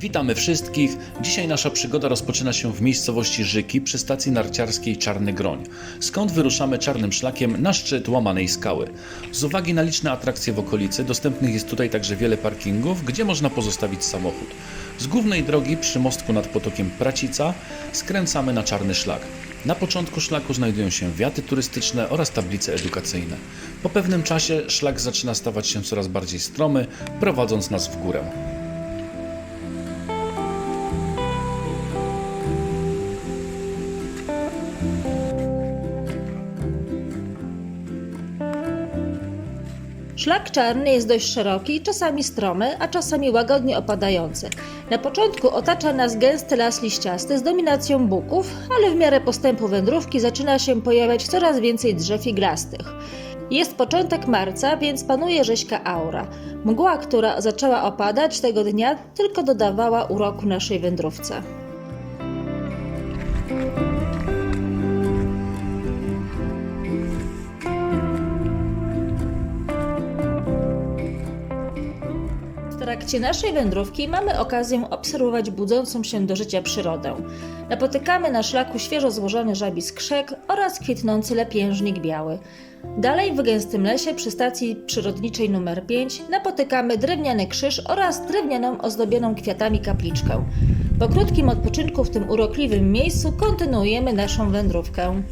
Witamy wszystkich. Dzisiaj nasza przygoda rozpoczyna się w miejscowości Żyki przy stacji narciarskiej Czarny Groń, skąd wyruszamy czarnym szlakiem na szczyt łamanej skały. Z uwagi na liczne atrakcje w okolicy, dostępnych jest tutaj także wiele parkingów, gdzie można pozostawić samochód. Z głównej drogi przy mostku nad potokiem Pracica skręcamy na czarny szlak. Na początku szlaku znajdują się wiaty turystyczne oraz tablice edukacyjne. Po pewnym czasie szlak zaczyna stawać się coraz bardziej stromy, prowadząc nas w górę. Szlak czarny jest dość szeroki, czasami stromy, a czasami łagodnie opadający. Na początku otacza nas gęsty las liściasty z dominacją buków, ale w miarę postępu wędrówki zaczyna się pojawiać coraz więcej drzew iglastych. Jest początek marca, więc panuje rzeźka aura. Mgła, która zaczęła opadać tego dnia, tylko dodawała uroku naszej wędrówce. Trakcie naszej wędrówki mamy okazję obserwować budzącą się do życia przyrodę. Napotykamy na szlaku świeżo złożony żabi skrzek oraz kwitnący lepiężnik biały. Dalej w gęstym lesie przy stacji przyrodniczej nr 5 napotykamy drewniany krzyż oraz drewnianą ozdobioną kwiatami kapliczkę. Po krótkim odpoczynku w tym urokliwym miejscu kontynuujemy naszą wędrówkę.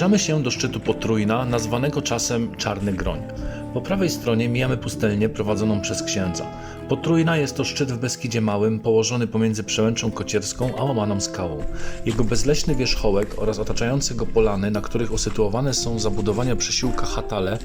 Zbliżamy się do szczytu Potrójna, nazwanego czasem Czarny Groń. Po prawej stronie mijamy pustelnię prowadzoną przez księdza. Potrójna jest to szczyt w Beskidzie Małym, położony pomiędzy Przełęczą Kocierską a Łamaną Skałą. Jego bezleśny wierzchołek oraz otaczające go polany, na których usytuowane są zabudowania przesiłka Hatale,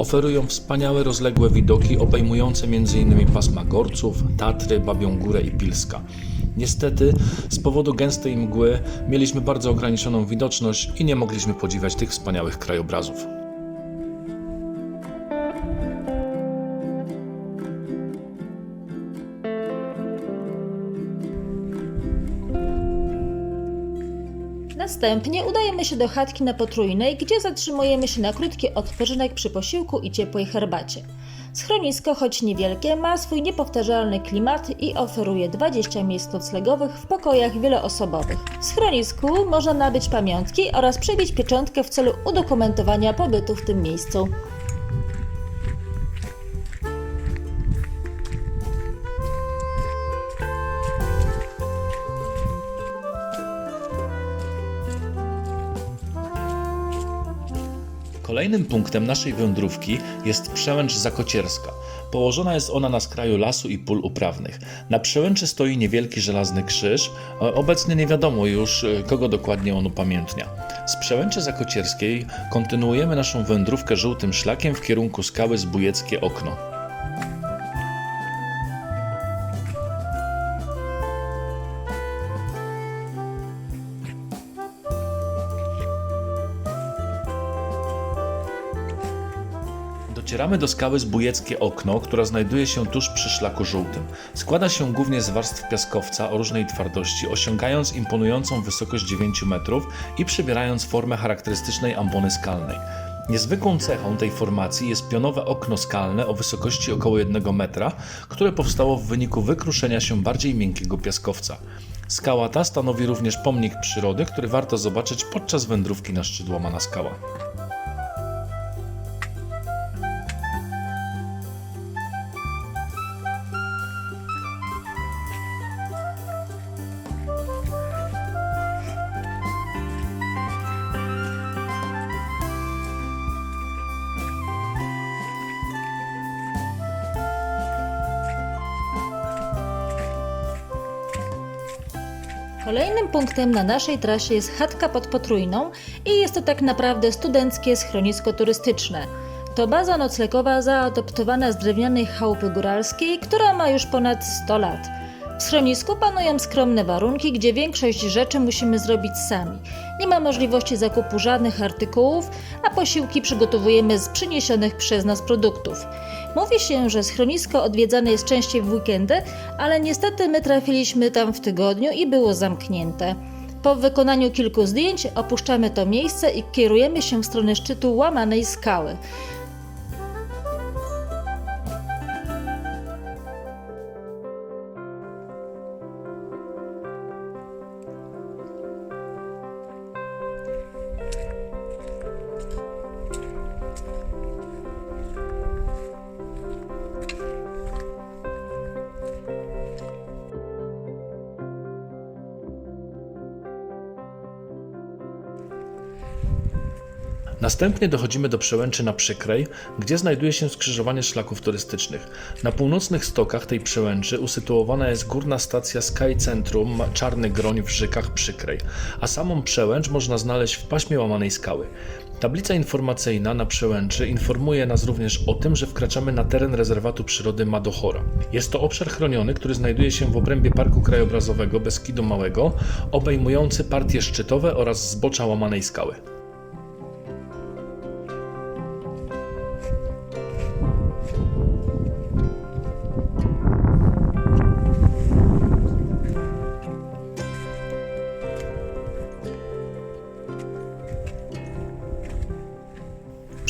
oferują wspaniałe rozległe widoki obejmujące m.in. pasma Gorców, Tatry, Babią Górę i Pilska. Niestety, z powodu gęstej mgły mieliśmy bardzo ograniczoną widoczność i nie mogliśmy podziwiać tych wspaniałych krajobrazów. Następnie udajemy się do chatki na Potrójnej, gdzie zatrzymujemy się na krótki odpoczynek przy posiłku i ciepłej herbacie. Schronisko, choć niewielkie, ma swój niepowtarzalny klimat i oferuje 20 miejsc noclegowych w pokojach wieloosobowych. W schronisku można nabyć pamiątki oraz przebić pieczątkę w celu udokumentowania pobytu w tym miejscu. Kolejnym punktem naszej wędrówki jest przełęcz Zakocierska. Położona jest ona na skraju lasu i pól uprawnych. Na przełęczy stoi niewielki żelazny krzyż. Obecnie nie wiadomo już, e, kogo dokładnie on upamiętnia. Z przełęczy Zakocierskiej kontynuujemy naszą wędrówkę żółtym szlakiem w kierunku skały Zbójeckie Okno. Docieramy do skały Zbójeckie Okno, która znajduje się tuż przy szlaku żółtym. Składa się głównie z warstw piaskowca o różnej twardości, osiągając imponującą wysokość 9 metrów i przybierając formę charakterystycznej ambony skalnej. Niezwykłą cechą tej formacji jest pionowe okno skalne o wysokości około 1 metra, które powstało w wyniku wykruszenia się bardziej miękkiego piaskowca. Skała ta stanowi również pomnik przyrody, który warto zobaczyć podczas wędrówki na szczyt Łamana Skała. Kolejnym punktem na naszej trasie jest chatka pod Potrójną i jest to tak naprawdę studenckie schronisko turystyczne. To baza noclegowa zaadoptowana z drewnianej chałupy góralskiej, która ma już ponad 100 lat. W schronisku panują skromne warunki, gdzie większość rzeczy musimy zrobić sami. Nie ma możliwości zakupu żadnych artykułów, a posiłki przygotowujemy z przyniesionych przez nas produktów. Mówi się, że schronisko odwiedzane jest częściej w weekendy, ale niestety my trafiliśmy tam w tygodniu i było zamknięte. Po wykonaniu kilku zdjęć opuszczamy to miejsce i kierujemy się w stronę szczytu łamanej skały. Następnie dochodzimy do przełęczy na Przykrej, gdzie znajduje się skrzyżowanie szlaków turystycznych. Na północnych stokach tej przełęczy usytuowana jest górna stacja Sky Centrum Czarny Groń w Rzekach Przykrej, a samą przełęcz można znaleźć w paśmie łamanej skały. Tablica informacyjna na przełęczy informuje nas również o tym, że wkraczamy na teren rezerwatu przyrody Madochora. Jest to obszar chroniony, który znajduje się w obrębie Parku Krajobrazowego Beskidu Małego, obejmujący partie szczytowe oraz zbocza łamanej skały.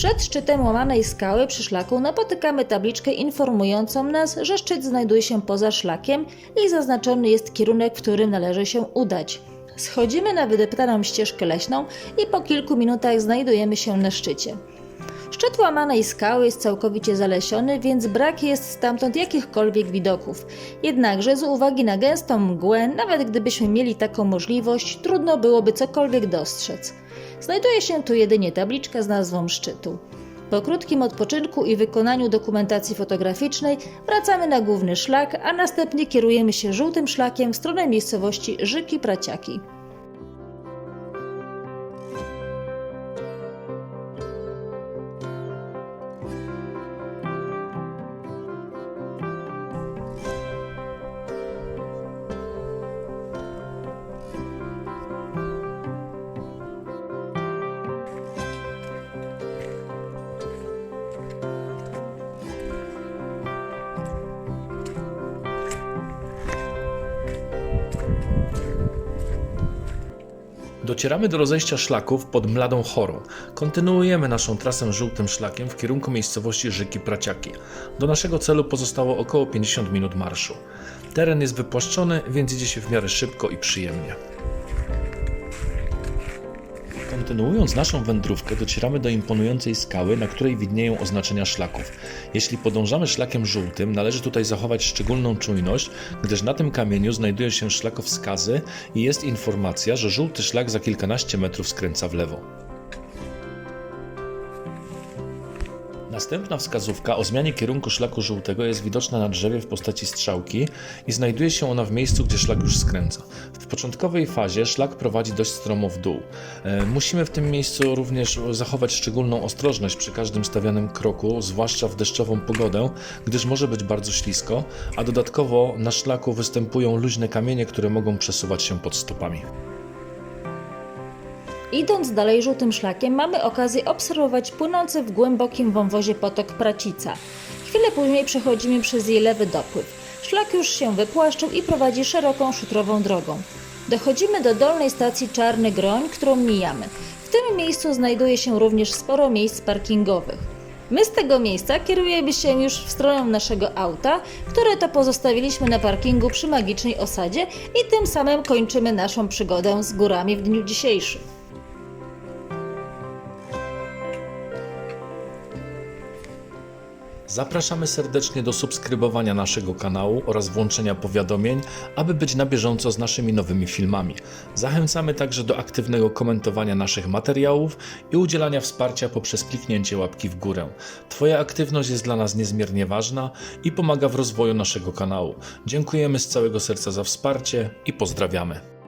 Przed szczytem łamanej skały przy szlaku napotykamy tabliczkę informującą nas, że szczyt znajduje się poza szlakiem i zaznaczony jest kierunek, w którym należy się udać. Schodzimy na wydeptaną ścieżkę leśną i po kilku minutach znajdujemy się na szczycie. Szczyt łamanej skały jest całkowicie zalesiony, więc brak jest stamtąd jakichkolwiek widoków. Jednakże z uwagi na gęstą mgłę, nawet gdybyśmy mieli taką możliwość, trudno byłoby cokolwiek dostrzec. Znajduje się tu jedynie tabliczka z nazwą szczytu. Po krótkim odpoczynku i wykonaniu dokumentacji fotograficznej wracamy na główny szlak, a następnie kierujemy się żółtym szlakiem w stronę miejscowości Żyki Praciaki. Docieramy do rozejścia szlaków pod Mladą Chorą. Kontynuujemy naszą trasę żółtym szlakiem w kierunku miejscowości Żyki Praciaki. Do naszego celu pozostało około 50 minut marszu. Teren jest wypłaszczony, więc idzie się w miarę szybko i przyjemnie. Kontynuując naszą wędrówkę, docieramy do imponującej skały, na której widnieją oznaczenia szlaków. Jeśli podążamy szlakiem żółtym, należy tutaj zachować szczególną czujność, gdyż na tym kamieniu znajdują się szlakowskazy i jest informacja, że żółty szlak za kilkanaście metrów skręca w lewo. Następna wskazówka o zmianie kierunku szlaku żółtego jest widoczna na drzewie w postaci strzałki i znajduje się ona w miejscu, gdzie szlak już skręca. W początkowej fazie szlak prowadzi dość stromo w dół. E, Musimy w tym miejscu również zachować szczególną ostrożność przy każdym stawianym kroku, zwłaszcza w deszczową pogodę, gdyż może być bardzo ślisko, a dodatkowo na szlaku występują luźne kamienie, które mogą przesuwać się pod stopami. Idąc dalej żółtym szlakiem, mamy okazję obserwować płynący w głębokim wąwozie potok Pracica. Chwilę później przechodzimy przez jej lewy dopływ. Szlak już się wypłaszczył i prowadzi szeroką szutrową drogą. Dochodzimy do dolnej stacji Czarny Groń, którą mijamy. W tym miejscu znajduje się również sporo miejsc parkingowych. My z tego miejsca kierujemy się już w stronę naszego auta, które to pozostawiliśmy na parkingu przy magicznej osadzie i tym samym kończymy naszą przygodę z górami w dniu dzisiejszym. Zapraszamy serdecznie do subskrybowania naszego kanału oraz włączenia powiadomień, aby być na bieżąco z naszymi nowymi filmami. Zachęcamy także do aktywnego komentowania naszych materiałów i udzielania wsparcia poprzez kliknięcie łapki w górę. Twoja aktywność jest dla nas niezmiernie ważna i pomaga w rozwoju naszego kanału. Dziękujemy z całego serca za wsparcie i pozdrawiamy.